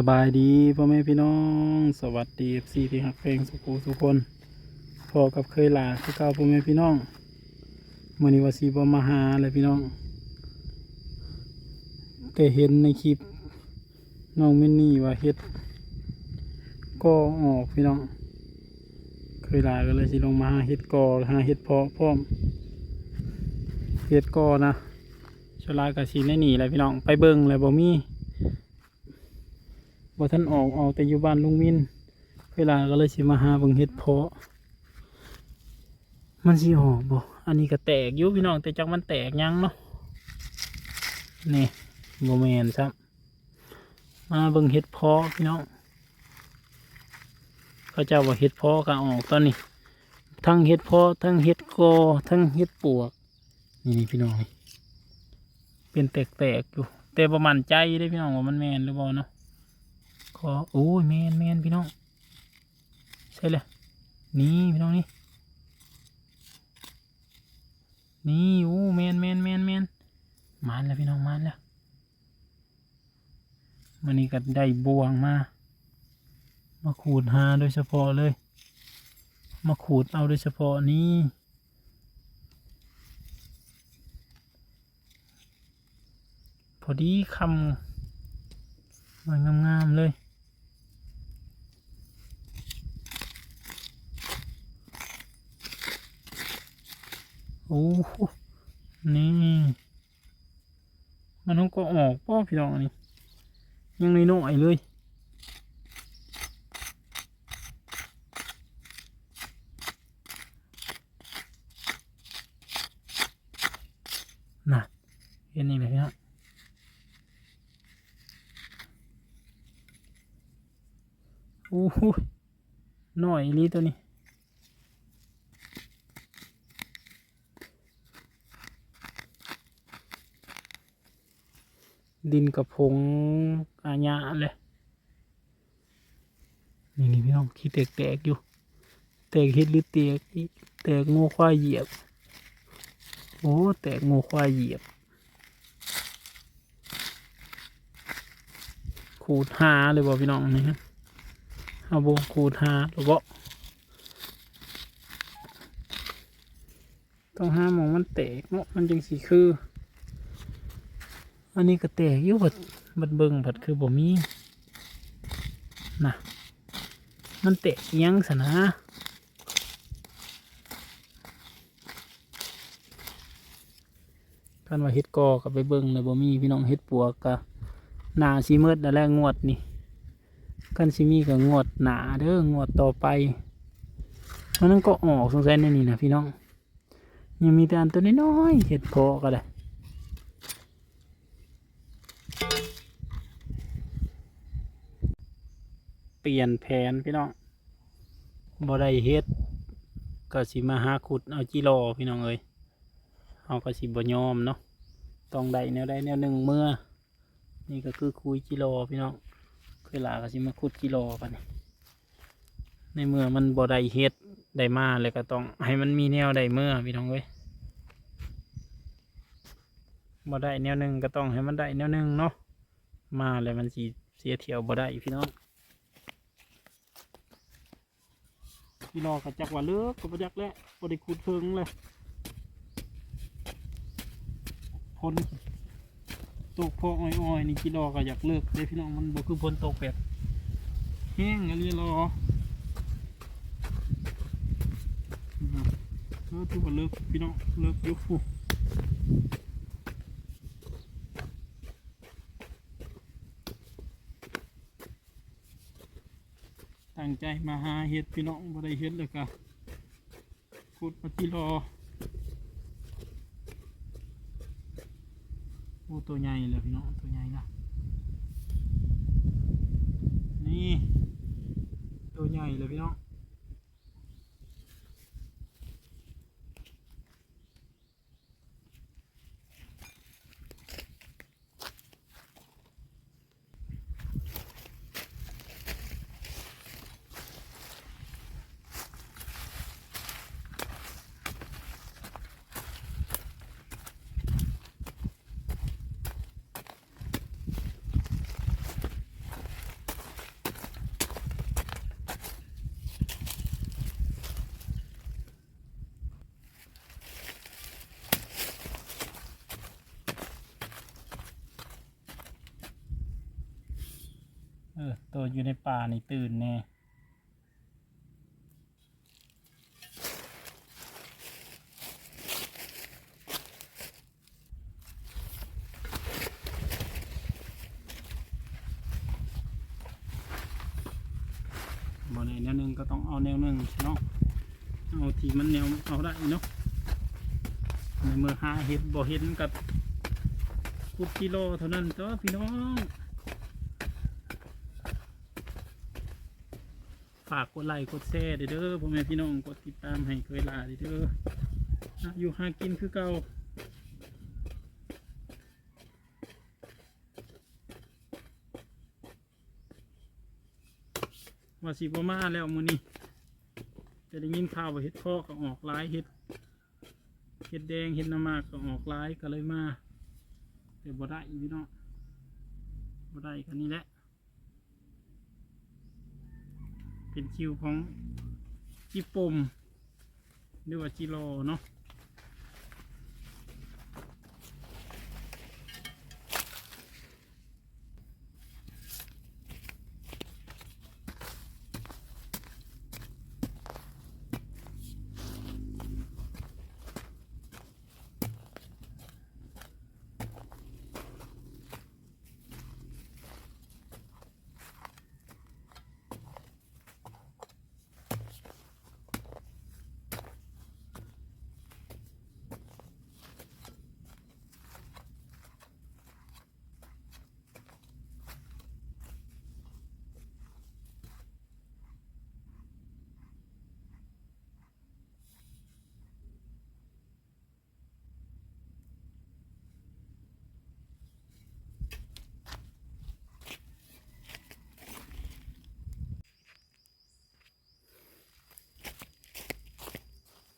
สบายดีพ่อแม่พี่น้อง สวัสดีเอฟซีที่หักเพลงสุขูสุคนพอกับเคยลาคือเก่าพ่อแม่พี่น้องมื่อนี้ว่าสีบมาหาเลยพี่น้อง แต่เห็นในคลิปน้องมินนี่ว่าเฮ็ดก็ออกพี่น้อง เคยลาก็เลยสิลงมาหาเฮ็ดกอหาเฮ็ดเพาะพร้อมเฮ็ดกอนะชลากับสีในนี่แหละพี่น้องไปเบิ่งเลยบ่มี บ่ท่านออกออกแต่อยู่บ้านลุงมิน เวลาก็เลยสิมาหาบิ่งเฮ็ดเพาะ มันสิออกบ่อันนี้ก็แตกอยู่พี่น้องแต่จักมันแตกยังเนาะนี่บ่แมนครับมาเบิ่งเฮ็ดเพาะพี่น้องเขาเจ้าว่าเห็ดเพาะก็ออกตอนนี้ ทั้งเห็ดเพาะทั้งเห็ดกอทั้งเห็ดปวกนี่นี่พี่น้องเป็นแตกๆอยู่แต่ประมาณใจได้พี่น้องว่ามันแมนหรือเปล่าเนาะ ขอโอ้ยแมนแมนพี่น้องใช่เลยนี่พี่น้องนี่นี่โอ้แมนแมนแมนแมนมานแล้วพี่น้องมานแล้วมันนี่ก็ได้บวงมา มาขูดหาโดยเฉพาะเลย มาขูดเอาโดยเฉพาะนี้พอดีคำมันงามๆเลย โอ้โหนี่ มันต้องก็ออกป้อพี่น้องนี่ ยังน้อยเลยน่ะเห็นนี่ไหมพี่น้องโอ้โหหน่อยอีหลีตัวนี้ ดินกับผงอาญาเลยนี่นี่พี่น้องขี้แตกๆอยู่ แตกเห็ดหรือแตกแตกงูควายเหยียบ โอ้แตกงูควายเหยียบ ขูดหาเลยบ่พี่น้องนี่ฮะเอาโบขูดหาหรือบ่ต้องห้ามองมันแตกเนาะมันจึงสีคือ อันนี้ก็แตกอยู่บัดบัดเบิงบัดคือบ่มีน่ะมันแตกยังสนะกันว่าเฮ็ดกอกับไปเบิงเลยบ่มีพี่น้องเฮ็ดปัวกะหนาสีมืดแล้วแหละงวดนี่กันสิมีกับงวดหนาเด้องวดต่อไปมันนั่นก็ออกสงสัยในนี่นะพี่น้องยังมีแต่อันตัวน้อยๆเฮ็ดพาะก็ได้ ปลี่ยนแผนพี่น้องบ่ได้เฮ็ดก็สิมาหาขุดเอาจิโลพี่น้องเอ้ยเอาก็สิบยอมเนาะต้องได้แนวใดแนวหนึ่งเมื่อ นี่ก็คือคุยกิโลพี่น้องเคยลาก็สิมาคุดกิโลกันนี่ในเมื่อมันบ่ได้เฮ็ดได้มาเลยก็ต้องให้มันมีแนวได้เมื่อพี่น้องเว้ยบ่ได้แนวหนึ่งก็ต้องให้มันได้แนวหนึ่งเนาะมาเลยมันสีเสียเที่ยวบ่ได้พี่น้อง กิโลก็จักว่าเลิกก็บ่จักแล้วบ่ได้ขุดเพิงเลยพนตกพออ้อยๆนี่กิโลก็อยากเลิกเด้พี่น้องมันบ่คือพนตกแบบแห้งอะไรรอเออถือว่าเลิกพี่น้องเลิกยุฟู ใจมาหาเห็ดพี่น้องบ่ได้เห็ดเลยกะขุดมากิโลโอ้ตัวใหญ่เลยพี่น้องตัวใหญ่นะนี่ตัวใหญ่เลยพี่น้อง ออตัวอยู่ในป่านี่ตื่นแน่บ่ในแนวหนึ่งก็ต้องเอาแนวหนึ่งเนาะเอาทีมันแนวเอาได้เนาะในเมื่อหาเห็ดบ่เห็นกับคุดกิโลเท่านั้นตัวพี่น้อง ฝากกดไลค์กดแชร์เด้อเด้อพ่อแม่พี่น้องกดติดตามให้เคยลาเด้อเด้ออะอยู่หากินคือเก่าว่าสิบ่มาแล้วมือนี้จะได้ยินข่าวว่าเห็ดพ่อก็ออกหลายเห็ดเห็ดแดงเห็ดน้ำมากก็ออกหลายก็เลยมาแต่บ่ได้พี่น้องบ่ได้กันนี่แหละ เป็นคิวของจิปมหรือว่าจิโรเนาะ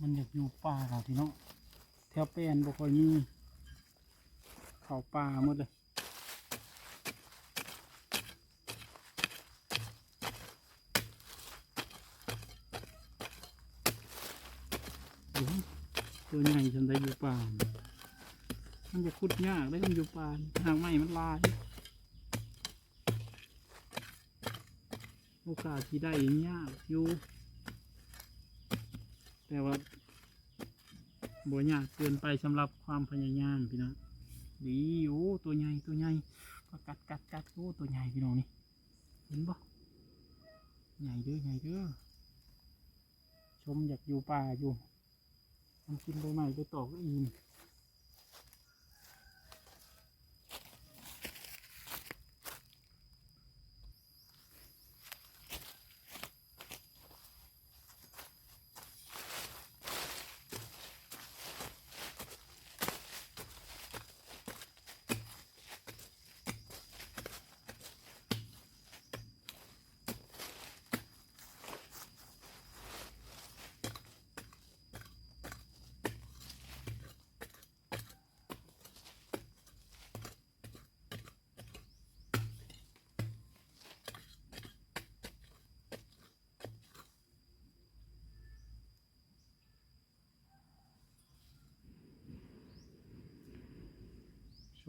มันอยากอยู่ป่าค่ะพี่น้องแถวแปลนบ่ค่อยมีเขาป่าหมดเลยตัวใหญ่จนได้อยู่ป่ามันจะขุดยากได้มันอยู่ป่าทางไม้มันลาย โอกาสที่ได้ยากอยู่ แต่ว่าบ่ยากเกินไปสำหรับความพยายามพี่น้องดีโอ้ตัวใหญ่ตัวใหญ่ก็กัดกัดกัดโอ้ตัวใหญ่พี่น้องนี่เห็นปะใหญ่เด้อใหญ่เด้อชมอยากอยู่ป่าอยู่มันกินใบไม้ไปตอกก็อิ่ม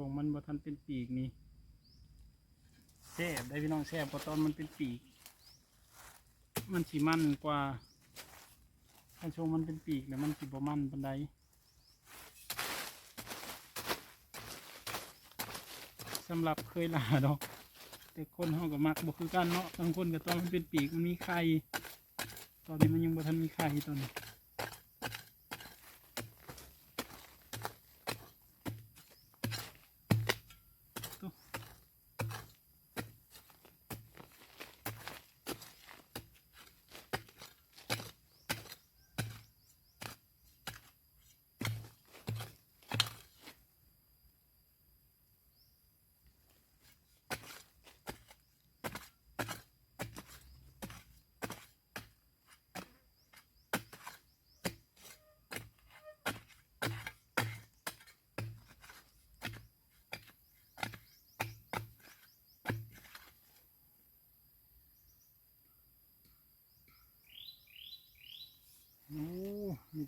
ช่วงมันบ่ทันเป็นปีกนี่แซ่บได้พี่น้องแซ่บกว่าตอนมันเป็นปีก มันสิมันกว่าถ้าช่วงมันเป็นปีกแล้วมันสิบ่มันปานใดสำหรับเคยลาดอกแต่คนเขาก็มักบ่คือกันเนาะบางคนก็ตอนมันเป็นปีกมันมีไข่ตอนนี้มันยังบ่ทันมีไข่ตอนนี้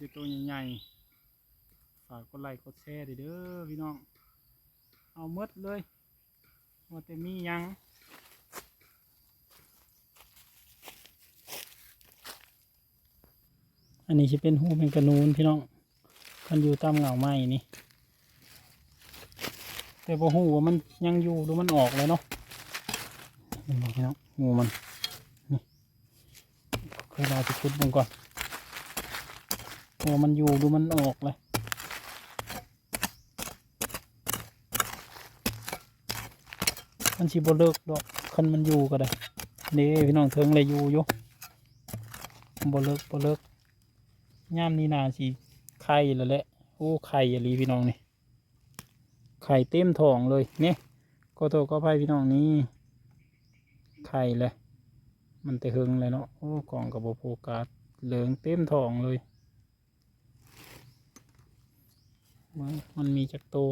จะตัวใหญ่ๆ ฝากกดไลค์กดแชร์ด้เด้อพี่น้อง เอาเมดเลยว่าแต่มียังอันนี้จะเป็นหูเป็นกระนูนพี่น้องมันอยู่ตามเหงาไม้นี่ แต่พอหูว่ามันยังอยู่หรือมันออกเลยเนาะนี่พี่น้องงูมัน นี่เคยเราจะชุดมันก่อน ว่ามันอยู่หรือมันออกเลยมันสิบ่เลิกดอกคันมันอยู่ก็ได้นี่พี่น้องเทิงเลยอยู่อยู่บเลิกบเลิกย่ามนี้นาสิไข่แล้วแหละโอ้ไข่อะลีพี่น้องนี่ไข่เต็มท้องเลยเนี่ยก็โตก็ไปพี่น้องนี่ไข่เลยมันแต่เฮงเลยเนาะโอ้กล่องกับโฟกัสเหลืองเต็มท้องเลยเบิ่ง มันมีจักโตว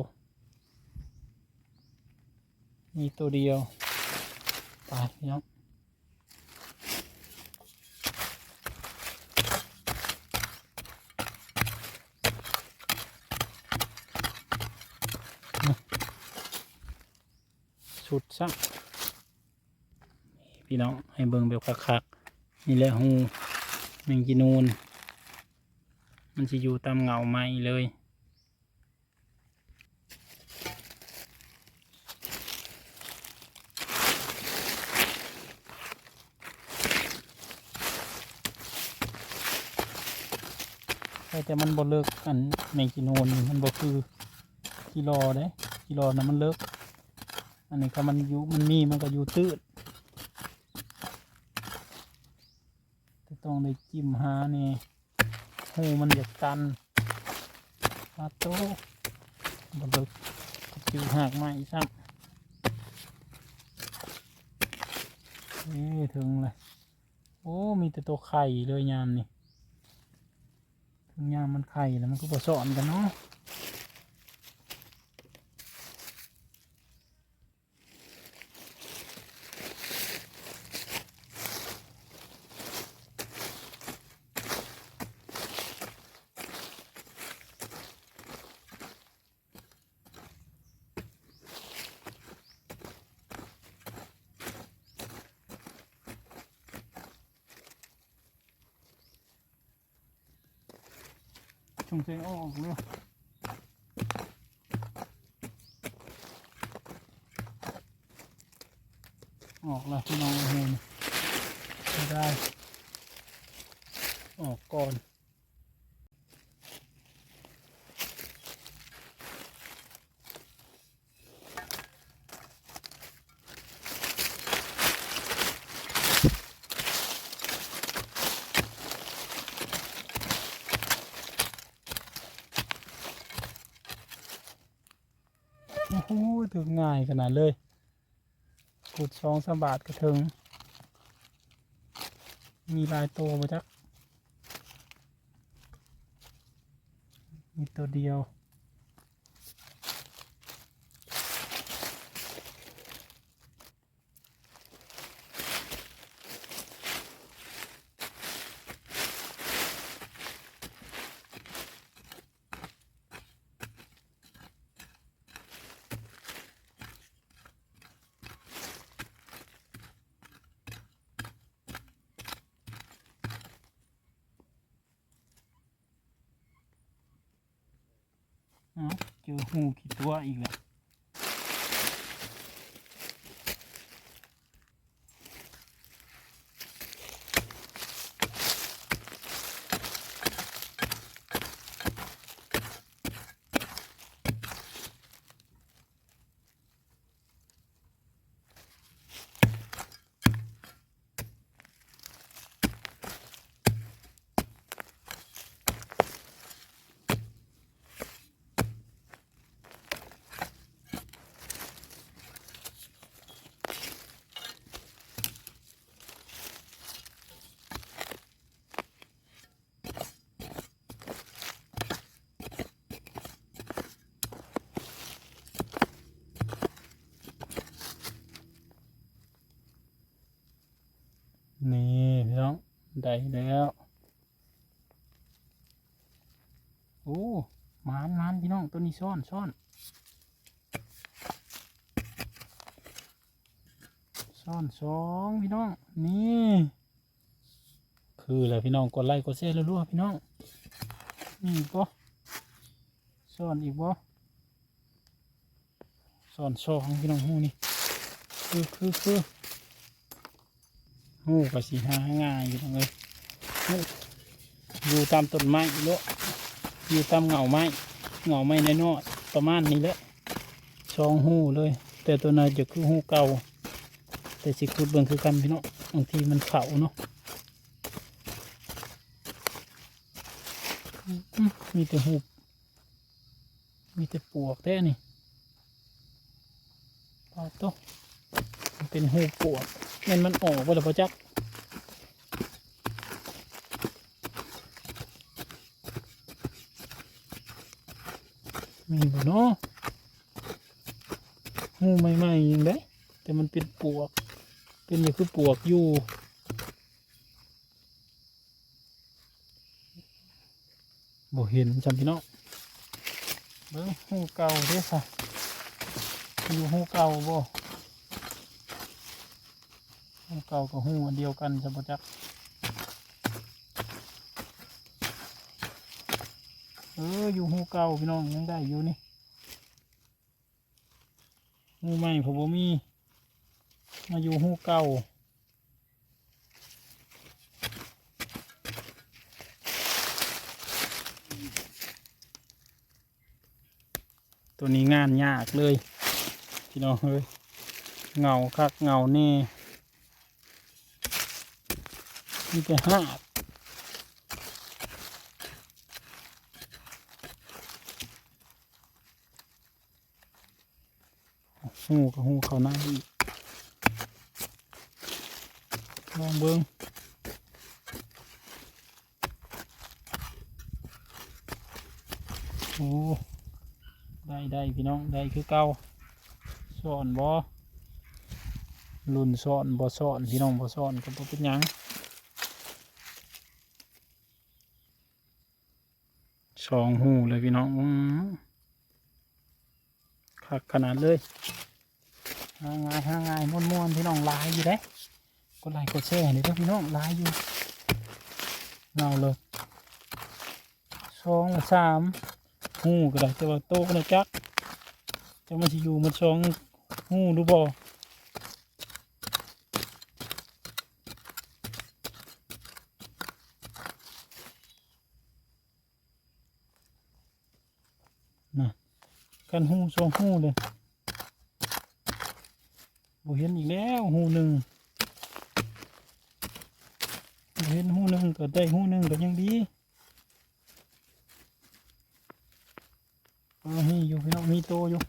มีตัวเดียว ไปพี่น้องสุดซักพี่น้อง ให้เบิ่งแบบคักๆนี่แหละหูแมงจีนูน มันจะอยู่ตามเงาไม้เลย แต่มันบ่เลิกอันแมงจีนูนนี่มันบ่คือกิโลเด้กิโลนะมันเลิก อันนี้ก็มันอยู่มันมีมันก็อยู่ตื้นแต่ต้องได้จิ้มหานี่หูมันอยากตันปลาโตบเลิกจิวหักมาอีกซ้ำเอ้ถึงเลยโอ้มีแต่ตัวไข่เลยยามนี่ ยางมันไข่แล้วมันก็ผสมกันเนาะ ชงเชงออกเลยออกแล้วพี่น้องเห็นไม่ได้ ออกก่อน โอ้ถึงง่ายขนาดเลยกุดสองสบาทกระทึงมีลายโตมาจัก มีตัวเดียว เอ้าเจอหูกี่ตั ได้แล้วโอ้มานมานพี่น้องตัวนี้ซ่อนซ่อนซ่อนสองพี่น้องนี่คืออะไรพี่น้องกดไลค์กดแชร์รัวๆพี่น้องนี่กบ่ซ่อนอีกบ่ซ่อนสองพี่น้องหูนี่คือคือคือหูก็สิหาง่ายอยู่ตรงเลย อยู่ตามต้นไม้อีโลอยู่ตามเหงาไม้เหงาไม้ใน้อประมาณนี้แหละสองหูเลย แต่ตัวนั้นจะคือหูเก่า แต่สิคุดเบิ่งคือกันพี่น้องบางทีมันเข่าเนาะมีแต่หูมีแต่ปวกแท้นี่ปลาโตเป็นหูปวกเงินมันออกไปแล้วปะจัก มีบ่เนาะหูใหม่ยังได้แต่มันเป็นปวก เป็นอย่างคือปวกอยู่บ่เห็นจำพี่น้องเบิ้งหูเก่าเด้อค่ะอยู่หูเก่าบ่หูเก่ากับหูเดียวกันจะบ่จัก เอออยู่หูเก่าพี่น้องยังได้อยู่นี่หูใหม่ผมบ่มี มาอยู่หูเก่าตัวนี้งานยากเลย พี่น้องเฮ้ยเงาคักเงาแน่มีแต่ห้า หูกับหูเขาหน้าอีกลองเบิ้งโอ้ได้ได้พี่น้องได้คือเก่าสอนบอลุ่นสอนบอสอนพี่น้องบอสอนก็บ่เป็นยังสองหูเลยพี่น้องคักขนาดเลย หาง่ายหาง่ายม้วนๆพี่น้องลายอยู่เด้กดไลค์กดแชร์นี่ด้อพี่น้องไลายอยู่เงาเลยสองละสามหูก็ได้แต่ว่าโตก็ได้จักจะมาสิอยู่มันสองหูดูบ่นะกันหูสองหูเลย เห็นอีกแล้วหูหนึ่งเห็นหูหนึ่งก็ได้หูหนึ่งก็ยังดีเอาให้อยู่พี่น้องมีโตอยู่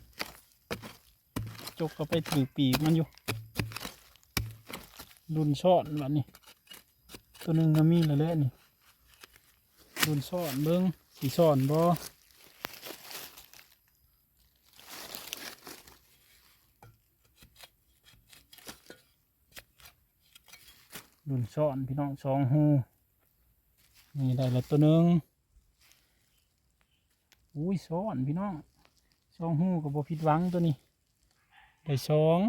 จกก็ไปถือปีกมันอยู่รุนซ่อนแบบนี้ ตัวหนึ่งก็มีแล้วแหละนี่รุนซ่อนเบิ้งสีซ่อนบ่ สอนพี่น้องสองหูนี่ได้แล้วตัวหนึ่งอุ้ยซ้อนพี่น้องสองหูกับบผิดหวังตัวนี้ ได้สอง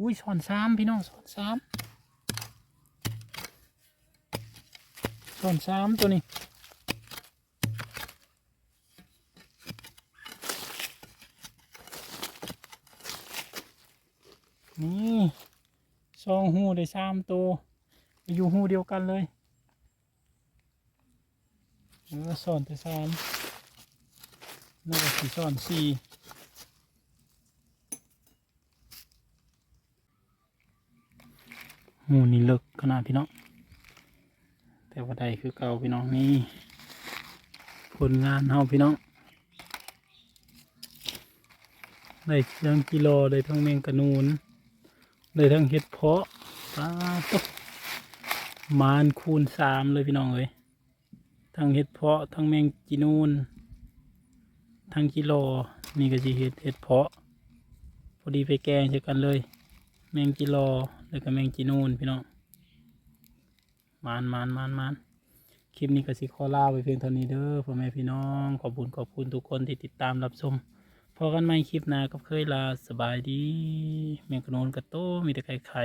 อุ้ยซ้อนสามพี่น้องซ้อนสามซ้อนสามตัวนี้สองหู ได้สามตัวอยู่หูเดียวกันเลยเออสอนแต่สามน่าจะสี่สอนสี่หูนี่เลิกขนาดพี่น้องแต่ว่าใดคือเก่าพี่น้องนี่ผลงานเฮาพี่น้องได้ทั้งกิโลได้ทั้งเมงกระนูนได้ทั้งเห็ดเพาะ ปลาตมานคูณสามเลยพี่น้องเอ้ยทั้งเห็ดเพาะทั้งแมงจีนูนทั้งกิโลนี่ก็จะเห็ดเห็ดเพาะ พอดีไปแกงเจอกันเลย แมงกิโลแล้วก็แมงจีนูนพี่น้องมานมานมานมานคลิปนี้ก็สิขอลาไปเพียงเท่านี้เด้อพ่อแม่พี่น้องขอบคุณขอบคุณทุกคนที่ติดตามรับชมพอกันใหม่คลิปหน้าก็เคยลาสบายดี แมงกะโนนกระโตมีแต่ไข่ไข่